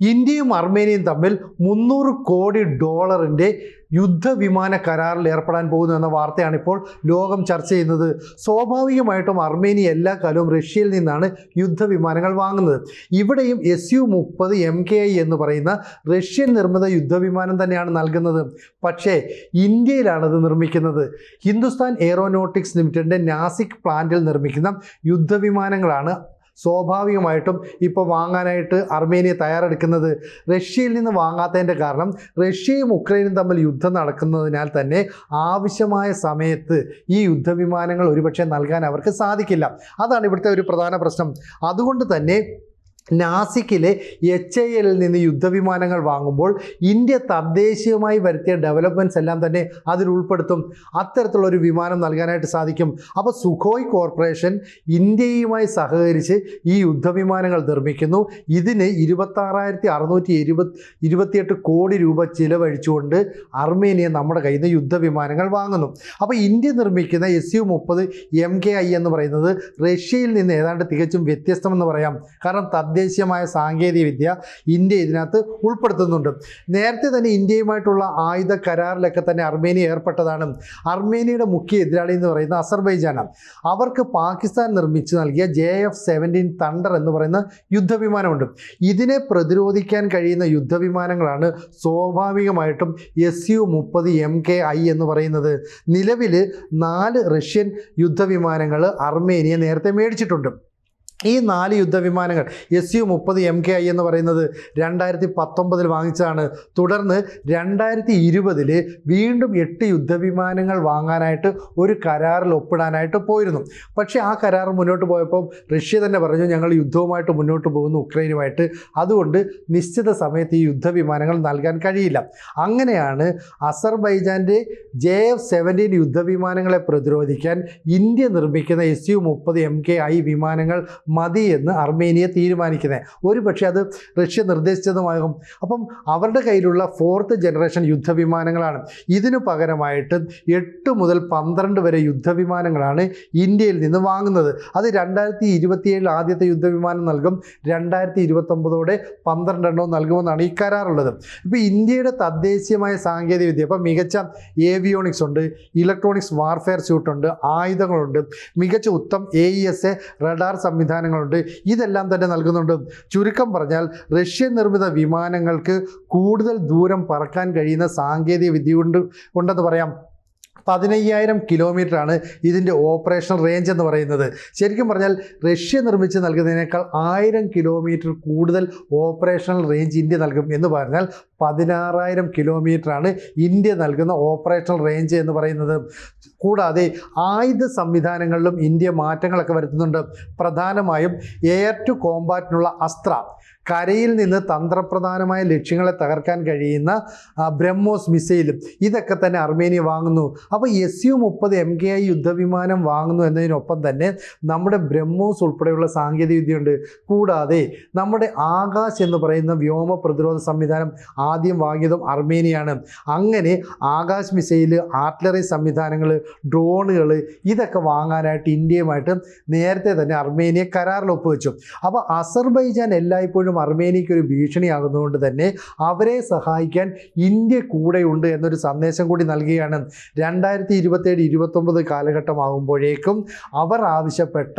ഇന്ത്യയും അർമേനിയയും തമ്മിൽ മുന്നൂറ് കോടി ഡോളറിന്റെ യുദ്ധവിമാന കരാറിൽ ഏർപ്പെടാൻ പോകുന്നു എന്ന വാർത്തയാണ് ഇപ്പോൾ ലോകം ചർച്ച ചെയ്യുന്നത്. സ്വാഭാവികമായിട്ടും അർമേനിയ എല്ലാ കാലവും റഷ്യയിൽ നിന്നാണ് യുദ്ധവിമാനങ്ങൾ വാങ്ങുന്നത്. ഇവിടെയും എസ് യു മുപ്പത് എം കെ ഐ എന്ന് പറയുന്ന റഷ്യൻ നിർമ്മിത യുദ്ധവിമാനം തന്നെയാണ് നൽകുന്നത്. പക്ഷേ ഇന്ത്യയിലാണത് നിർമ്മിക്കുന്നത്. ഹിന്ദുസ്ഥാൻ എയറോനോട്ടിക്സ് ലിമിറ്റഡിന്റെ നാസിക് പ്ലാന്റിൽ നിർമ്മിക്കുന്ന യുദ്ധവിമാനങ്ങളാണ് സ്വാഭാവികമായിട്ടും ഇപ്പോൾ വാങ്ങാനായിട്ട് അർമേനിയ തയ്യാറെടുക്കുന്നത് റഷ്യയിൽ നിന്ന് വാങ്ങാത്തതിന്റെ കാരണം റഷ്യയും ഉക്രൈനും തമ്മിൽ യുദ്ധം നടക്കുന്നതിനാൽ തന്നെ ആവശ്യമായ സമയത്ത് ഈ യുദ്ധവിമാനങ്ങൾ ഒരുപക്ഷെ നൽകാൻ അവർക്ക് സാധിക്കില്ല. അതാണ് ഇവിടുത്തെ ഒരു പ്രധാന പ്രശ്നം. അതുകൊണ്ട് തന്നെ നാസിക്കിലെ എച്ച് ഐ എല്ലിൽ നിന്ന് യുദ്ധവിമാനങ്ങൾ വാങ്ങുമ്പോൾ ഇന്ത്യ തദ്ദേശീയമായി വരുത്തിയ ഡെവലപ്മെന്റ്സ് എല്ലാം തന്നെ അതിൽ ഉൾപ്പെടുത്തും. അത്തരത്തിലുള്ള ഒരു വിമാനം നൽകാനായിട്ട് സാധിക്കും. അപ്പോൾ സുഖോയ് കോർപ്പറേഷൻ ഇന്ത്യയുമായി സഹകരിച്ച് ഈ യുദ്ധവിമാനങ്ങൾ നിർമ്മിക്കുന്നു. ഇതിന് ഇരുപത്താറായിരത്തി അറുന്നൂറ്റി ഇരുപത് ഇരുപത്തിയെട്ട് കോടി രൂപ ചിലവഴിച്ചുകൊണ്ട് അർമേനിയ നമ്മുടെ കയ്യിൽ നിന്ന് യുദ്ധവിമാനങ്ങൾ വാങ്ങുന്നു. അപ്പോൾ ഇന്ത്യ നിർമ്മിക്കുന്ന എസ് യു മുപ്പത് എം കെ ഐ എന്ന് പറയുന്നത് റഷ്യയിൽ നിന്ന് ഏതാണ്ട് തികച്ചും വ്യത്യസ്തമെന്ന് പറയാം. കാരണം തദ്ദേശീയമായ സാങ്കേതിക വിദ്യ ഇന്ത്യ ഇതിനകത്ത് ഉൾപ്പെടുത്തുന്നുണ്ട്. നേരത്തെ തന്നെ ഇന്ത്യയുമായിട്ടുള്ള ആയുധ കരാറിലൊക്കെ തന്നെ അർമേനിയ ഏർപ്പെട്ടതാണ്. അർമേനിയയുടെ മുഖ്യ എതിരാളി എന്ന് പറയുന്ന അസർബൈജാനാണ്. അവർക്ക് പാകിസ്ഥാൻ നിർമ്മിച്ചു നൽകിയ ജെ എഫ് സെവന്റീൻ തണ്ടർ എന്ന് പറയുന്ന യുദ്ധവിമാനമുണ്ട്. ഇതിനെ പ്രതിരോധിക്കാൻ കഴിയുന്ന യുദ്ധവിമാനങ്ങളാണ് സ്വാഭാവികമായിട്ടും എസ് യു മുപ്പത് എം കെ ഐ എന്ന് പറയുന്നത്. നിലവിൽ നാല് റഷ്യൻ യുദ്ധവിമാനങ്ങൾ അർമേനിയ നേരത്തെ മേടിച്ചിട്ടുണ്ട്. ഈ നാല് യുദ്ധവിമാനങ്ങൾ എസ് യു മുപ്പത് എം കെ ഐ എന്ന് പറയുന്നത് രണ്ടായിരത്തി പത്തൊമ്പതിൽ വാങ്ങിച്ചതാണ്. തുടർന്ന് രണ്ടായിരത്തി ഇരുപതിൽ വീണ്ടും എട്ട് യുദ്ധവിമാനങ്ങൾ വാങ്ങാനായിട്ട് ഒരു കരാറിൽ ഒപ്പിടാനായിട്ട് പോയിരുന്നു. പക്ഷേ ആ കരാർ മുന്നോട്ട് പോയപ്പോൾ റഷ്യ തന്നെ പറഞ്ഞു ഞങ്ങൾ യുദ്ധവുമായിട്ട് മുന്നോട്ട് പോകുന്നു ഉക്രൈനുമായിട്ട്. അതുകൊണ്ട് നിശ്ചിത സമയത്ത് ഈ യുദ്ധവിമാനങ്ങൾ നൽകാൻ കഴിയില്ല. അങ്ങനെയാണ് അസർബൈജാന്റെ ജെ എഫ് സെവന്റീൻ യുദ്ധവിമാനങ്ങളെ പ്രതിരോധിക്കാൻ ഇന്ത്യ നിർമ്മിക്കുന്ന എസ് യു മുപ്പത് എം കെ ഐ വിമാനങ്ങൾ മതി എന്ന് അർമേനിയ തീരുമാനിക്കുന്നത് ഒരു പക്ഷേ അത് റഷ്യ നിർദ്ദേശിച്ചതുമാകും. അപ്പം അവരുടെ കയ്യിലുള്ള ഫോർത്ത് ജനറേഷൻ യുദ്ധവിമാനങ്ങളാണ്. ഇതിനു പകരമായിട്ട് എട്ട് മുതൽ പന്ത്രണ്ട് വരെ യുദ്ധവിമാനങ്ങളാണ് ഇന്ത്യയിൽ നിന്ന് വാങ്ങുന്നത്. അത് രണ്ടായിരത്തി ഇരുപത്തിയേഴിൽ ആദ്യത്തെ യുദ്ധവിമാനം നൽകും. രണ്ടായിരത്തി ഇരുപത്തൊമ്പതോടെ പന്ത്രണ്ടെണ്ണവും നൽകുമെന്നാണ് ഈ കരാറുള്ളത്. ഇപ്പോൾ ഇന്ത്യയുടെ തദ്ദേശീയമായ സാങ്കേതികവിദ്യ ഇപ്പോൾ മികച്ച ഏവിയോണിക്സ് ഉണ്ട് ഇലക്ട്രോണിക്സ് വാർഫെയർ സ്യൂട്ടുണ്ട് ആയുധങ്ങളുണ്ട് മികച്ച Uttam A E S A radar സംവിധാനങ്ങളുണ്ട്. ഇതെല്ലാം തന്നെ നൽകുന്നുണ്ട്. ചുരുക്കം പറഞ്ഞാൽ റഷ്യൻ നിർമ്മിത വിമാനങ്ങൾക്ക് കൂടുതൽ ദൂരം പറക്കാൻ കഴിയുന്ന സാങ്കേതിക വിദ്യ ഉണ്ട് ഉണ്ടെന്ന് പറയാം. പതിനയ്യായിരം കിലോമീറ്ററാണ് ഇതിന്റെ ഓപ്പറേഷൻ റേഞ്ച് എന്ന് പറയുന്നത്. ശരിക്കും പറഞ്ഞാൽ റഷ്യ നിർമ്മിച്ച് നൽകുന്നതിനേക്കാൾ ആയിരം കിലോമീറ്റർ കൂടുതൽ ഓപ്പറേഷണൽ റേഞ്ച് ഇന്ത്യ നൽകും എന്ന് പറഞ്ഞാൽ പതിനാറായിരം കിലോമീറ്ററാണ് ഇന്ത്യ നൽകുന്ന ഓപ്പറേഷണൽ റേഞ്ച് എന്ന് പറയുന്നത്. കൂടാതെ ആയുധ സംവിധാനങ്ങളിലും ഇന്ത്യ മാറ്റങ്ങളൊക്കെ വരുത്തുന്നുണ്ട്. പ്രധാനമായും എയർ ടു കോമ്പാറ്റിനുള്ള അസ്ത്ര കരയിൽ നിന്ന് തന്ത്രപ്രധാനമായ ലക്ഷ്യങ്ങളെ തകർക്കാൻ കഴിയുന്ന ബ്രഹ്മോസ് മിസൈലും ഇതൊക്കെ തന്നെ അർമേനിയ വാങ്ങുന്നു. അപ്പോൾ എസ് യു മുപ്പത് എം കെ ഐ യുദ്ധവിമാനം വാങ്ങുന്നു എന്നതിനൊപ്പം തന്നെ നമ്മുടെ ബ്രഹ്മോസ് ഉൾപ്പെടെയുള്ള സാങ്കേതികവിദ്യയുണ്ട്. കൂടാതെ നമ്മുടെ ആകാശ് എന്ന് പറയുന്ന വ്യോമ പ്രതിരോധ സംവിധാനം ആദ്യം വാങ്ങിയതും അർമേനിയാണ്. അങ്ങനെ ആകാശ് മിസൈൽ ആർട്ടിലറി സംവിധാനങ്ങൾ ഡ്രോണുകൾ ഇതൊക്കെ വാങ്ങാനായിട്ട് ഇന്ത്യയുമായിട്ട് നേരത്തെ തന്നെ അർമേനിയ കരാറിൽ ഒപ്പുവെച്ചു. അപ്പോൾ അസർബൈജാൻ എല്ലായ്പ്പോഴും അർമേനിയയ്ക്ക് ഒരു ഭീഷണിയാകുന്നതുകൊണ്ട് തന്നെ അവരെ സഹായിക്കാൻ ഇന്ത്യ കൂടെയുണ്ട് എന്നൊരു സന്ദേശം കൂടി നൽകുകയാണ്. രണ്ടായിരത്തി ഇരുപത്തേഴ് ഇരുപത്തൊമ്പത് കാലഘട്ടമാകുമ്പോഴേക്കും അവർ ആവശ്യപ്പെട്ട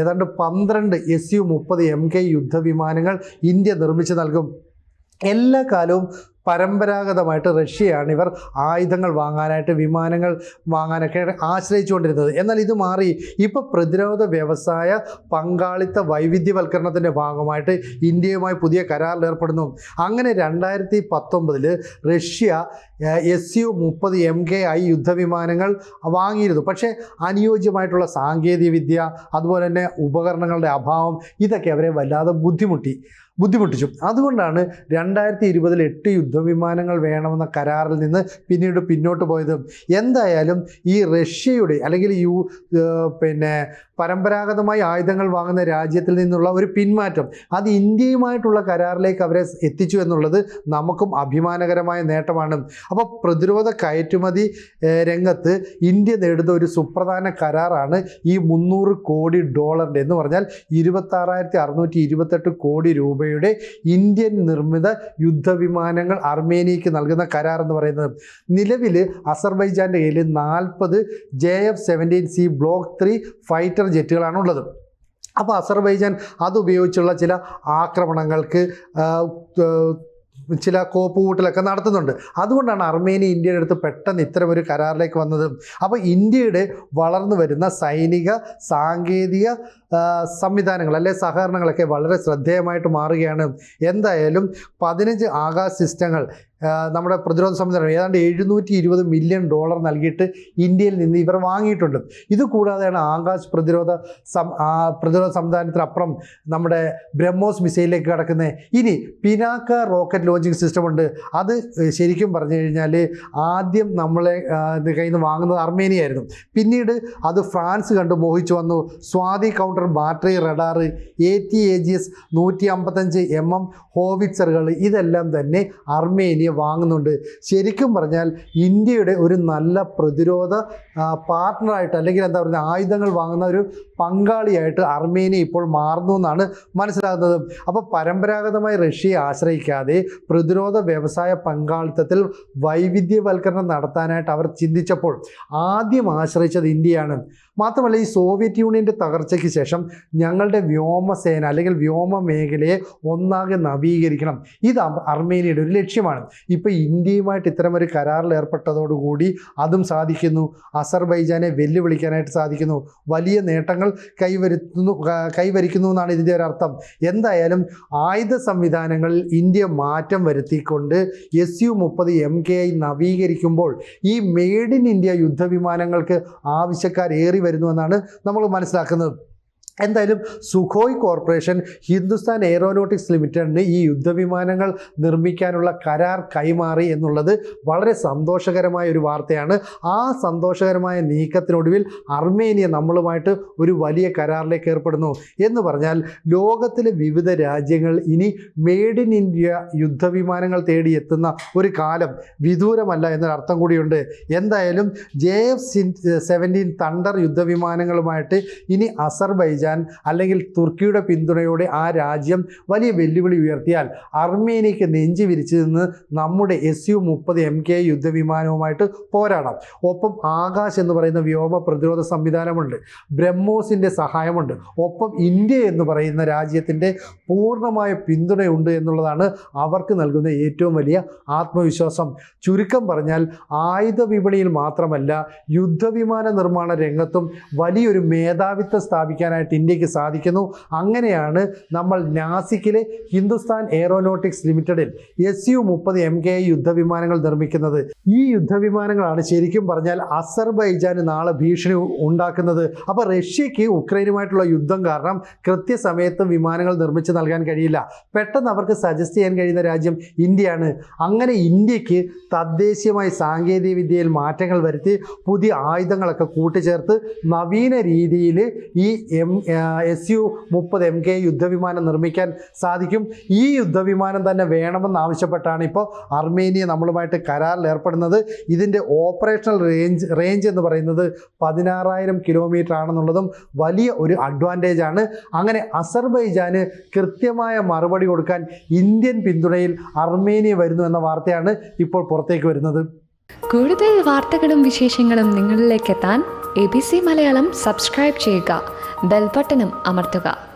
ഏതാണ്ട് പന്ത്രണ്ട് എസ് യു മുപ്പത് എം കെ യുദ്ധവിമാനങ്ങൾ ഇന്ത്യ നിർമ്മിച്ചു നൽകും. എല്ലാ കാലവും പരമ്പരാഗതമായിട്ട് റഷ്യയാണ് ഇവർ ആയുധങ്ങൾ വാങ്ങാനായിട്ട് വിമാനങ്ങൾ വാങ്ങാനൊക്കെ ആശ്രയിച്ചുകൊണ്ടിരുന്നത്. എന്നാൽ ഇത് മാറി. ഇപ്പോൾ പ്രതിരോധ വ്യവസായ പങ്കാളിത്ത വൈവിധ്യവൽക്കരണത്തിന്റെ ഭാഗമായിട്ട് ഇന്ത്യയുമായി പുതിയ കരാറിൽ ഏർപ്പെടുന്നു. അങ്ങനെ രണ്ടായിരത്തി പത്തൊമ്പതിൽ റഷ്യ എസ് യു മുപ്പത് എം കെ ഐ യുദ്ധവിമാനങ്ങൾ വാങ്ങിയിരുന്നു. പക്ഷേ അനുയോജ്യമായിട്ടുള്ള സാങ്കേതികവിദ്യ അതുപോലെ തന്നെ ഉപകരണങ്ങളുടെ അഭാവം ഇതൊക്കെ അവരെ വല്ലാതെ ബുദ്ധിമുട്ടി ബുദ്ധിമുട്ടിച്ചു. അതുകൊണ്ടാണ് രണ്ടായിരത്തി ഇരുപതിൽ എട്ട് യുദ്ധവിമാനങ്ങൾ വേണമെന്ന കരാറിൽ നിന്ന് പിന്നീട് പിന്നോട്ട് പോയതും. എന്തായാലും ഈ റഷ്യയുടെ അല്ലെങ്കിൽ യു പിന്നെ പരമ്പരാഗതമായി ആയുധങ്ങൾ വാങ്ങുന്ന രാജ്യത്തിൽ നിന്നുള്ള ഒരു പിന്മാറ്റം. അത് ഇന്ത്യയുമായിട്ടുള്ള കരാറിലേക്ക് അവരെ എത്തിച്ചു എന്നുള്ളത് നമുക്കും അഭിമാനകരമായ നേട്ടമാണ്. അപ്പോൾ പ്രതിരോധ കയറ്റുമതി രംഗത്ത് ഇന്ത്യ നേടുന്ന ഒരു സുപ്രധാന കരാറാണ് ഈ മുന്നൂറ് കോടി ഡോളറിന്റെ എന്ന് പറഞ്ഞാൽ ഇരുപത്താറായിരത്തി അറുന്നൂറ്റി ഇരുപത്തെട്ട് കോടി രൂപയുടെ ഇന്ത്യൻ നിർമ്മിത യുദ്ധവിമാനങ്ങൾ അർമേനിയക്ക് നൽകുന്ന കരാർ എന്ന് പറയുന്നത്. നിലവിൽ അസർബൈജാന്റെ കയ്യിൽ നാൽപ്പത് J F seventeen C block three fighter ജെറ്റുകളാണ് ഉള്ളത് അപ്പോൾ അസർബൈജാൻ അതുപയോഗിച്ചുള്ള ചില ആക്രമണങ്ങൾക്ക് ചില കോപ്പ് ചില കോപ്പുകൂട്ടലൊക്കെ നടത്തുന്നുണ്ട്. അതുകൊണ്ടാണ് അർമേനിയ ഇന്ത്യയുടെ അടുത്ത് പെട്ടെന്ന് ഇത്തരമൊരു കരാറിലേക്ക് വന്നത്. അപ്പോൾ ഇന്ത്യയുടെ വളർന്നു വരുന്ന സൈനിക സാങ്കേതിക സംവിധാനങ്ങൾ അല്ലെ സഹകരണങ്ങളൊക്കെ വളരെ ശ്രദ്ധേയമായിട്ട് മാറുകയാണ്. എന്തായാലും പതിനഞ്ച് ആകാശ സിസ്റ്റങ്ങൾ നമ്മുടെ പ്രതിരോധ സംവിധാനം ഏതാണ്ട് എഴുന്നൂറ്റി ഇരുപത് മില്യൺ ഡോളർ നൽകിയിട്ട് ഇന്ത്യയിൽ നിന്ന് ഇവർ വാങ്ങിയിട്ടുണ്ട്. ഇത് കൂടാതെയാണ് ആകാശ് പ്രതിരോധ പ്രതിരോധ സംവിധാനത്തിനപ്പുറം നമ്മുടെ ബ്രഹ്മോസ് മിസൈലിലേക്ക് കടക്കുന്നത് ഇനി പിനാക്ക റോക്കറ്റ് ലോഞ്ചിങ് സിസ്റ്റം ഉണ്ട്. അത് ശരിക്കും പറഞ്ഞു കഴിഞ്ഞാൽ ആദ്യം നമ്മളെ കയ്യിൽ നിന്ന് വാങ്ങുന്നത് അർമേനിയ ആയിരുന്നു പിന്നീട് അത് ഫ്രാൻസ് കണ്ട് മോഹിച്ചു വന്നു. Swathi counter battery radar A T A G S നൂറ്റി അമ്പത്തഞ്ച് എം എം ഹോവിറ്റ്സറുകൾ ഇതെല്ലാം തന്നെ അർമേനിയ വാങ്ങുന്നുണ്ട്. ശരിക്കും പറഞ്ഞാൽ ഇന്ത്യയുടെ ഒരു നല്ല പ്രതിരോധ പാർട്ട്ണറായിട്ട് അല്ലെങ്കിൽ എന്താ പറയുക ആയുധങ്ങൾ വാങ്ങുന്ന ഒരു പങ്കാളിയായിട്ട് അർമേനിയ ഇപ്പോൾ മാറുന്നു എന്നാണ് മനസ്സിലാകുന്നത്. അപ്പോൾ പരമ്പരാഗതമായി റഷ്യയെ ആശ്രയിക്കാതെ പ്രതിരോധ വ്യവസായ പങ്കാളിത്തത്തിൽ വൈവിധ്യവൽക്കരണം നടത്താനായിട്ട് അവർ ചിന്തിച്ചപ്പോൾ ആദ്യം ആശ്രയിച്ചത് ഇന്ത്യയാണ്. മാത്രമല്ല ഈ സോവിയറ്റ് യൂണിയന്റെ തകർച്ചയ്ക്ക് ശേഷം ഞങ്ങളുടെ വ്യോമസേന അല്ലെങ്കിൽ വ്യോമ മേഖലയെ ഒന്നാകെ നവീകരിക്കണം. ഇത് അർ- അർമേനിയയുടെ ഒരു ലക്ഷ്യമാണ്. ഇപ്പോൾ ഇന്ത്യയുമായിട്ട് ഇത്തരമൊരു കരാറിൽ ഏർപ്പെട്ടതോടുകൂടി അതും സാധിക്കുന്നു. അസർബൈജാനെ വെല്ലുവിളിക്കാനായിട്ട് സാധിക്കുന്നു. വലിയ നേട്ടങ്ങൾ കൈവരുത്തുന്നു കൈവരിക്കുന്നു എന്നാണ് ഇതിന്റെ ഒരു അർത്ഥം. എന്തായാലും ആയുധ സംവിധാനങ്ങളിൽ ഇന്ത്യ മാറ്റം വരുത്തിക്കൊണ്ട് എസ് യു മുപ്പത് എം കെ ഐ നവീകരിക്കുമ്പോൾ ഈ മെയ്ഡ് ഇൻ ഇന്ത്യ യുദ്ധവിമാനങ്ങൾക്ക് ആവശ്യക്കാർ ഏറി വരുന്നുവെന്നാണ് നമ്മൾ മനസ്സിലാക്കുന്നത്. എന്തായാലും സുഖോയ് കോർപ്പറേഷൻ ഹിന്ദുസ്ഥാൻ എയറോനോട്ടിക്സ് ലിമിറ്റഡിന് ഈ യുദ്ധവിമാനങ്ങൾ നിർമ്മിക്കാനുള്ള കരാർ കൈമാറി എന്നുള്ളത് വളരെ സന്തോഷകരമായ ഒരു വാർത്തയാണ്. ആ സന്തോഷകരമായ നീക്കത്തിനൊടുവിൽ അർമേനിയ നമ്മളുമായിട്ട് ഒരു വലിയ കരാറിലേക്ക് ഏർപ്പെടുന്നു എന്ന് പറഞ്ഞാൽ ലോകത്തിലെ വിവിധ രാജ്യങ്ങൾ ഇനി മെയ്ഡ് ഇൻ ഇന്ത്യ യുദ്ധവിമാനങ്ങൾ തേടി എത്തുന്ന ഒരു കാലം വിദൂരമല്ല എന്നൊരർത്ഥം കൂടിയുണ്ട്. എന്തായാലും ജെ എഫ് സെവന്റീൻ തണ്ടർ യുദ്ധവിമാനങ്ങളുമായിട്ട് ഇനി അസർബൈജാൻ അല്ലെങ്കിൽ തുർക്കിയുടെ പിന്തുണയോടെ ആ രാജ്യം വലിയ വെല്ലുവിളി ഉയർത്തിയാൽ അർമേനിയക്ക് നെഞ്ചു വിരിച്ചു നിന്ന് നമ്മുടെ എസ് യു മുപ്പത് എം കെ യുദ്ധവിമാനവുമായിട്ട് പോരാടാം. ഒപ്പം ആകാശ് എന്ന് പറയുന്ന വ്യോമ പ്രതിരോധ സംവിധാനമുണ്ട്. ബ്രഹ്മോസിന്റെ സഹായമുണ്ട്. ഒപ്പം ഇന്ത്യ എന്ന് പറയുന്ന രാജ്യത്തിന്റെ പൂർണമായ പിന്തുണയുണ്ട് എന്നുള്ളതാണ് അവർക്ക് നൽകുന്ന ഏറ്റവും വലിയ ആത്മവിശ്വാസം. ചുരുക്കം പറഞ്ഞാൽ ആയുധ വിപണിയിൽ മാത്രമല്ല യുദ്ധവിമാന നിർമ്മാണ രംഗത്തും വലിയൊരു മേധാവിത്വം സ്ഥാപിക്കാനായിട്ട് ഇന്ത്യയ്ക്ക് സാധിക്കുന്നു. അങ്ങനെയാണ് നമ്മൾ നാസിക്കിലെ ഹിന്ദുസ്ഥാൻ എയറോനോട്ടിക്സ് ലിമിറ്റഡിൽ എസ് യു മുപ്പത് എം കെ യുദ്ധവിമാനങ്ങൾ നിർമ്മിക്കുന്നത്. ഈ യുദ്ധവിമാനങ്ങളാണ് ശരിക്കും പറഞ്ഞാൽ അസർബൈജാന് നാളെ ഭീഷണി ഉണ്ടാക്കുന്നത്. അപ്പോൾ റഷ്യക്ക് ഉക്രൈനുമായിട്ടുള്ള യുദ്ധം കാരണം കൃത്യസമയത്ത് വിമാനങ്ങൾ നിർമ്മിച്ച് നൽകാൻ കഴിയില്ല. പെട്ടെന്ന് അവർക്ക് സജസ്റ്റ് ചെയ്യാൻ കഴിയുന്ന രാജ്യം ഇന്ത്യയാണ്. അങ്ങനെ ഇന്ത്യയ്ക്ക് തദ്ദേശീയമായി സാങ്കേതിക വിദ്യയിൽ മാറ്റങ്ങൾ വരുത്തി പുതിയ ആയുധങ്ങളൊക്കെ കൂട്ടിച്ചേർത്ത് നവീന രീതിയിൽ ഈ എം എസ് യു മുപ്പത് എം കെ യുദ്ധവിമാനം നിർമ്മിക്കാൻ സാധിക്കും. ഈ യുദ്ധവിമാനം തന്നെ വേണമെന്നാവശ്യപ്പെട്ടാണ് ഇപ്പോൾ അർമേനിയ നമ്മളുമായിട്ട് കരാറിൽ ഏർപ്പെടുന്നത്. ഇതിന്റെ ഓപ്പറേഷണൽ റേഞ്ച് റേഞ്ച് എന്ന് പറയുന്നത് പതിനാറായിരം കിലോമീറ്റർ ആണെന്നുള്ളതും വലിയ ഒരു അഡ്വാന്റേജ് ആണ്. അങ്ങനെ അസർബൈജാന് കൃത്യമായ മറുപടി കൊടുക്കാൻ ഇന്ത്യൻ പിന്തുണയിൽ അർമേനിയ വരുന്നു എന്ന വാർത്തയാണ് ഇപ്പോൾ പുറത്തേക്ക് വരുന്നത്. കൂടുതൽ വാർത്തകളും വിശേഷങ്ങളും നിങ്ങളിലേക്ക് എത്താൻ A B C Malayalam subscribe ചെയ്യുക. ബെൽബട്ടനും അമർത്തുക